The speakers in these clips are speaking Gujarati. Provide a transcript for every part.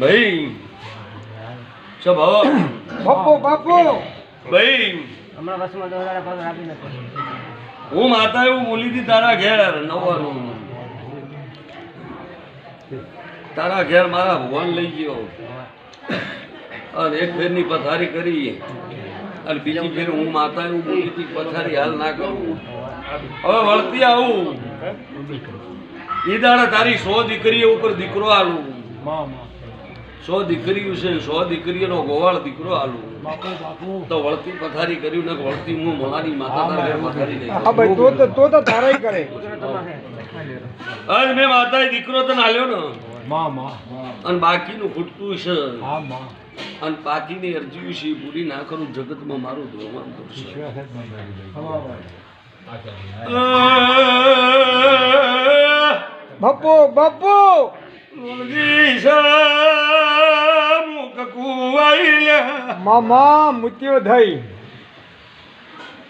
ભાઈ? સબ બાપુ બાપુ. ભાઈ. હમણાં બસમાં દો હજાર પગાર આપી નથી હું માતા એવું બોલી હતી તારા ઘેર નવાનું તારા ઘેર મારા ભગવાન લઈ ગયો. અને એક ફેરની પથારી કરી. અને બીજી ફેર હું માતા એવું બોલી હતી પથારી હાલ ના કરું. હવે વળતી આવું. એ દાડા તારી સો દીકરી ઉપર દીકરો આલું. સો દીકરીઓ છે સો દીકરીઓનો ગોવાળ દીકરો આલુ. તો વળતી પથારી કર્યું ને વળતી હું મારી માતા તારા ઘેર પથારી લઈ તો તો તો તારાય કરે. આજ મેં માતાએ દીકરો તને આલ્યો ને. અને બાકીનું ખૂટતું છે. અને બાકીની અરજી છે પૂરી ના કરું જગતમાં મારું ધોવાણ કરશે. બાપુ બાપુ! મામા મૃત્યુ થઈ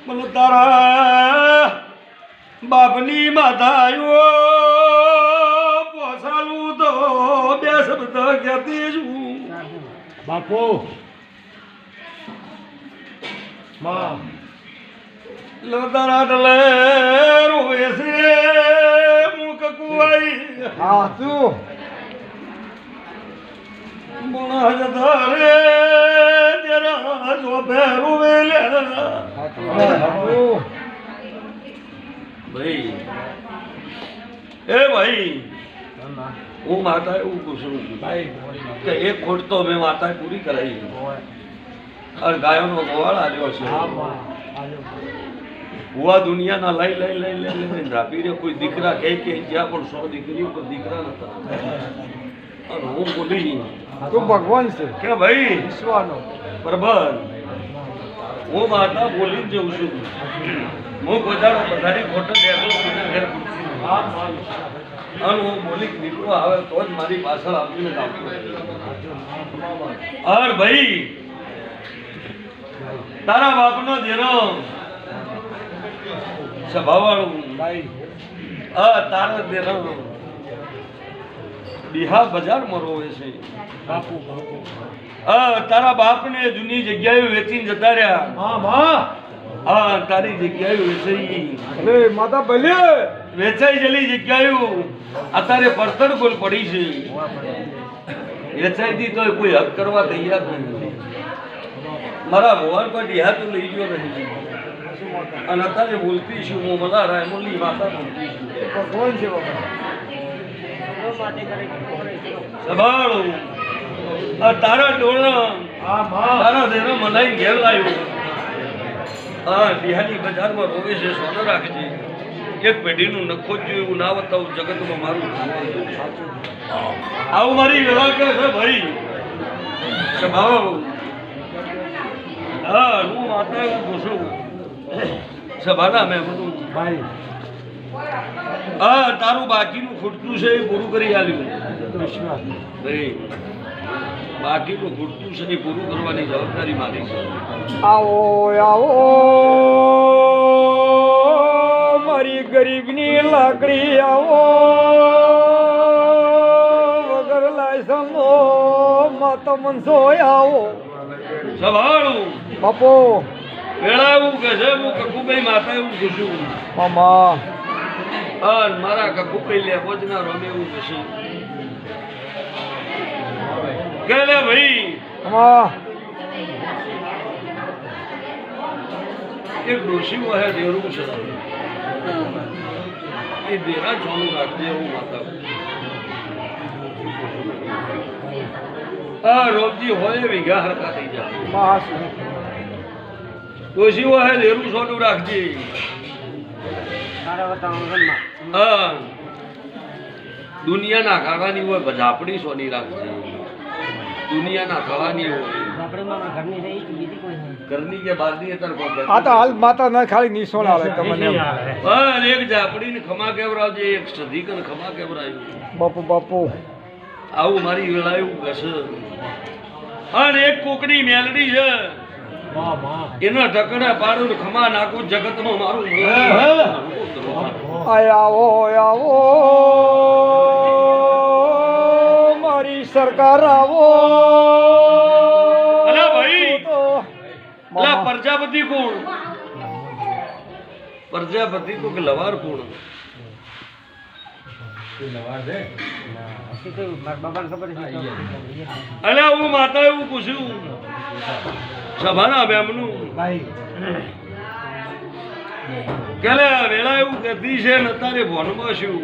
મને તારા બાપની માતાયો પોસાલું તો બે શબ્દ કહેતી છું મા લતારા ટલે રોવે છે મુખ કુવાઈ. હા શું? ભાઈ એ ભાઈ હું માતા એવું પૂછું કે એક ખોટ તો મેં માતાએ પૂરી કરાવી. અને ગાયોનો ગોવાળ આવ્યો છે. ભુવા દુનિયાના લઈ લઈ લઈ લઈ લઈ ધાપી રહ્યો. કોઈ દીકરા કહે કે જ્યાં પણ સો દીકરીઓ દીકરા નતા. અને હું બોલી તું ભગવાન છે. કે ભાઈ વિશ્વાનો. બરાબર હું માતા બોલી જ જઉં છું. હું બધાનો બધાની ખોટો દેખલો ઘેર અને હું બોલી નીકળો આવે તો જ મારી પાછળ આપીને કાપવું અર ભાઈ તારા બાપનો જેનો ભાઈ. આ તારા દેનો બિહાર બજારમાં રોવે છે. બાપુ આ તારા બાપને જૂની જગ્યાએ વેચીને જતા રહ્યા. હા તારી જગ્યાએ વેચાઈ અરે માતા ભલે. વેચાઈ જલી જગ્યાએ. અત્યારે પડતર ગોલ પડી છે. વેચાઈ દી તો કોઈ હક કરવા તૈયાર નથી. મારા ભગવાન પર ડિહા તો લઈ ગયો નહીં અને અત્યારે બોલતી છું હું બધા રાયમોલી માતા બોલતી છું. ભગવાન છે બાપા. સંભાળો. તારા ડોળા તારા દેરો મલાઈ ઘેર લાવ્યો હા બિહારી બજારમાં રોવે છે સોનો રાખજે. એક પેઢીનું નખો જ જોયું ના બતાવું જગતમાં મારું આવું મારી વ્યવહાર કરે છે ભાઈ. સ્વભાવ હા હું માતા પૂછું સભાના મેં બધું ભાઈ હા તારું બાકીનું ખૂટતું છે એ પૂરું કરી આલ્યું. બાકીનું ખૂટતું છે એ પૂરું કરવાની જવાબદારી મારી છે. આવો આવો મારી ગરીબની લાકડી આવો. વગર લાયસનનો માતા મનસો આવો. સવાળું બાપો. વેળા એવું કે છે હું કકુભાઈ માતા એવું પૂછ્યું મામા. હા ને મારા કકુભાઈ લે ભોજના અમે એવું કહેશે કે લે ભાઈ? મામા એક ડોશી વહે દેરું છે. એ દેરા જોનું રાખજે એવું માતા આ રોજી હોય વિઘા હરકા થઈ જાય. ડોશી વહે દેરું સોનું રાખજે. હા. દુનિયાના ખાવાની હોય ઝાપડી સોની રાખજે. દુનિયાના ખાવાની હોય. ઘરની કે બીજી કોઈ નહીં. ઘરની કે બહારની અત્યારે આ તો હાલ માતા ના ખાલી નિશોણ આવે તમને. હા એક ઝાપડીને ખમા કેવરાવજે એક સધીકને ખમા કેવરાયું. બાપુ બાપુ. આવું મારી વેળાયું કહેશે અને એક કોકડી મેલડી છે. એના ઢકડા પાડું ખમા નાખું જગતમાં મારું આવો આવો મારી. સરકાર આવો. અલા ભાઈ! અલા પ્રજાપતિ કોણ? પ્રજાપતિ તો કે લવાર કોણ? હજી તો મારા બાપાને ખબર છે તો- અલ્યા હું માતા એવું પૂછ્યું. સભાના બેમનું કેલે વેળા એવું કહેતી છે ને અત્યારે ભોનમાં શું?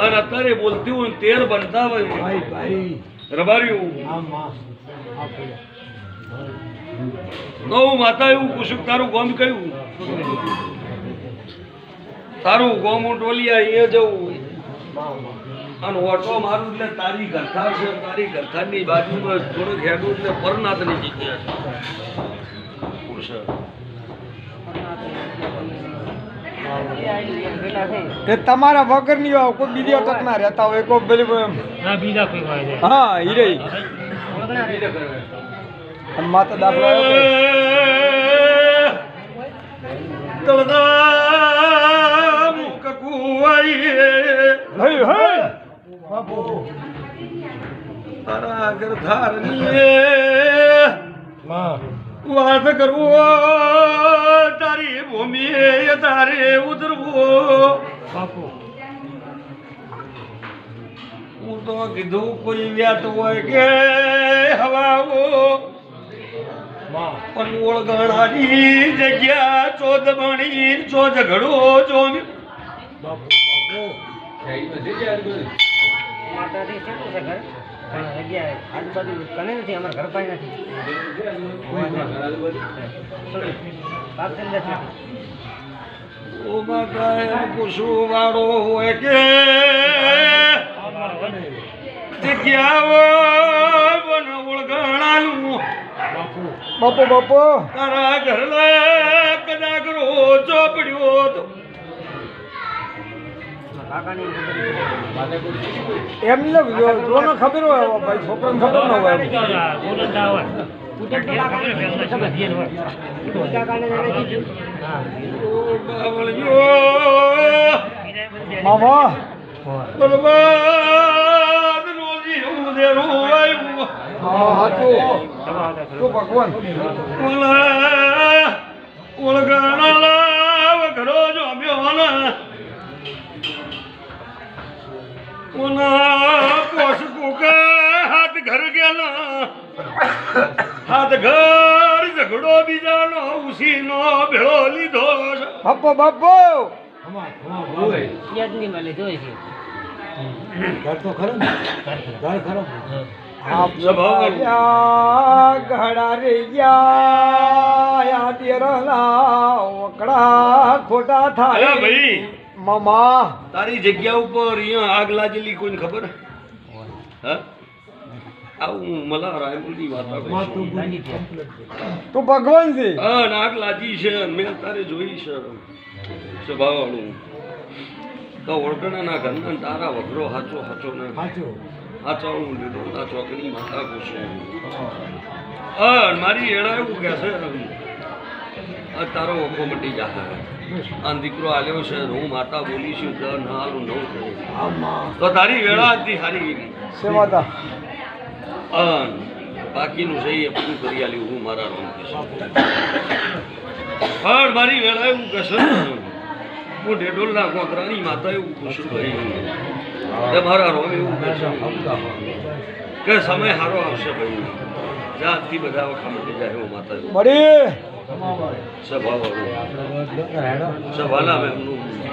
અને અત્યારે બોલતી હોય તેર બનતા હોય. રબાર્યું. તો હું માતા એવું પૂછું તારું ગોમ કયું? તારું ગોમ હું ટોલિયા એ જવું. અને ઓટો મારું એટલે તારી ગરથા છે તારી ગરથાની બાજુમાં થોડુંક હેડું એટલે પરનાથની જગ્યા છે. તમારા વગરની હોય કોઈ બીજા તક ના રહેતા હોય કોઈ એમ. બીજા કોઈ હા ઈ રહી. ઓળખના રે અને માતા દાખલા કુવાઈ હે કકુવાઈએ હઈ તારા ગરધારની વાત કરવો તારી ભૂમિએ તારે ઉતરવો. હું તો કીધું કોઈ વ્યાત હોય કે હવાઓ. પણ ઓળગણાની જગ્યા ચોદ બણી ચો ઝઘડો જોમ્યો માતાજી છે ને ઘર. પણ જગ્યાએ આજુબાજુ કને નથી અમારા ઘર પાસે નથી છે. વાળો હોય કે? બાપુ. બાપુ તારા ઘરના કદાચ રોજો પડ્યો તો કાકાની એમ ને જો જો ખબર હોય ભાઈ છોકરાને ખબર ન હોય મામા રોજી ઉદેરું આવ્યું હા હાચું. તું ઘરો જોમ્યો ને ઓના પોસ કુકા હાથ ઘર ગયેલા હાથ ઘર ઝઘડો બીજાનો ઉસીનો ભેળો લીધો. છે. બાપુ બાપુ! યાદની મળે જોઈ આપ સ્વભાવ. ઘડા રે ઓકડા ખોટા થાય. ભાઈ મામા. તારી જગ્યા ઉપર અહીંયા આગ લાગેલી કોઈને ખબર? હા? આવું મલા રાયમુલની વાતો છે. ભગવાન છે? હા ને આગ લાગી છે. મેં તારે જોઈ છે. સ્વભાવવાળું. તો ઓળખણાના ઘરના તારા વગરો હાચો હાચો ને. હાચવાળું લીધો ના ચોકની માતા હા. મારી એડા એવું કહે છે તારો વખો મટી જાહે. આ દીકરો આલ્યો છે હું માતા બોલીશું તો ના હાલું નવ થયું તો તારી વેળા હતી સારી ગઈ. સેવાતા અન બાકીનું છે એ પૂરું કરી આલ્યું હું મારા રોમ પણ મારી વેળા એવું કહેશે હું ઢેઢોલના કોતરાની માતા એવું પૂછું ભાઈ મારા રોમ એવું કશું કે સમય સારો આવશે ભાઈ. જાતથી બધા વખત મટી જાય એવું માતા સભાવાળું સભાના મેમનું